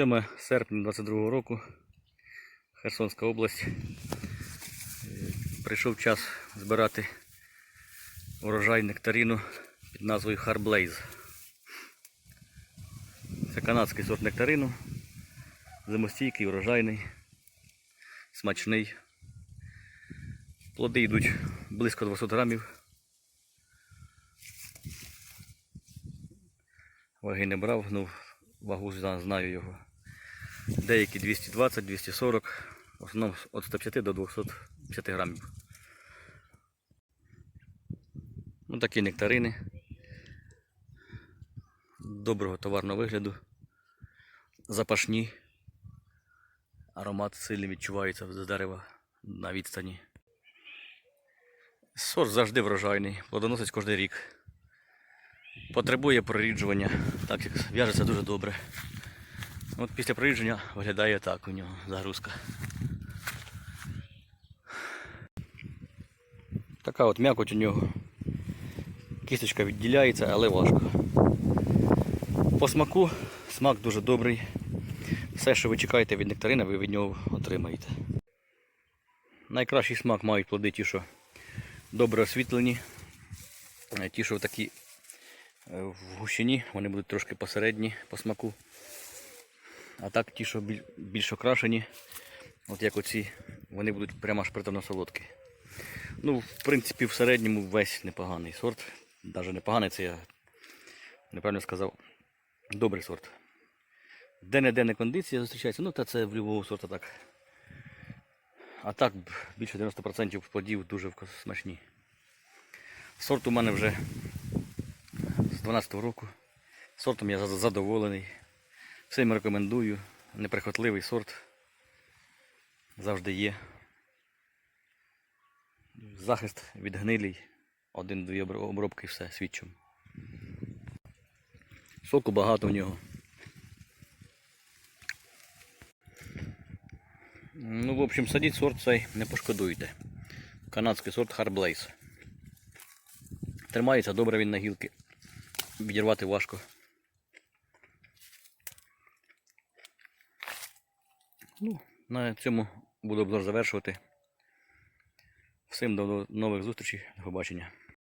7 серпня 22 року, Херсонська область. Е, Прийшов час збирати урожай нектарину під назвою Harblazed. Це канадський сорт нектарину, зимостійкий, урожайний, смачний. Плоди йдуть близько 200 грамів. Ваги не брав, ну вагу знаю його. Деякі 220, 240, в основному від 150 до 250 грамів. Ну такі нектарини. Доброго товарного вигляду. Запашні. Аромат сильно відчувається з дерева на відстані. Сорт завжди врожайний, плодоносить кожен рік. Потребує проріджування, так як в'яжеться дуже добре. От після прорідження виглядає так у нього загрузка. Така от м'якоть у нього. Кісточка відділяється, але важко. По смаку смак дуже добрий. Все, що ви чекаєте від нектарина, ви від нього отримаєте. Найкращий смак мають плоди ті, що добре освітлені. Ті, що такі е, в гущині, вони будуть трошки посередні по смаку. А так ті, що більш окрашені, от як оці, вони будуть прямо аж приторно солодкі. Ну, в принципі, в середньому весь непоганий сорт. Навіть непоганий, це я неправильно сказав. Добрий сорт. Де-не-де не кондиція зустрічається, ну та це в будь-якого сорта так. А так більше 90% плодів дуже смачні. Сорт у мене вже з 12-го року. Сортом я задоволений. Всім рекомендую. Неприхотливий сорт. Завжди є. Захист від гнилій. Один-дві обробки і все, свідчим. Соку багато в нього. Ну, в общем, садіть сорт цей, не пошкодуйте. Канадський сорт Harblaze. Тримається добре він на гілки. Відірвати важко. Ну, на цьому буду обзор завершувати. Всім до нових зустрічей. До побачення.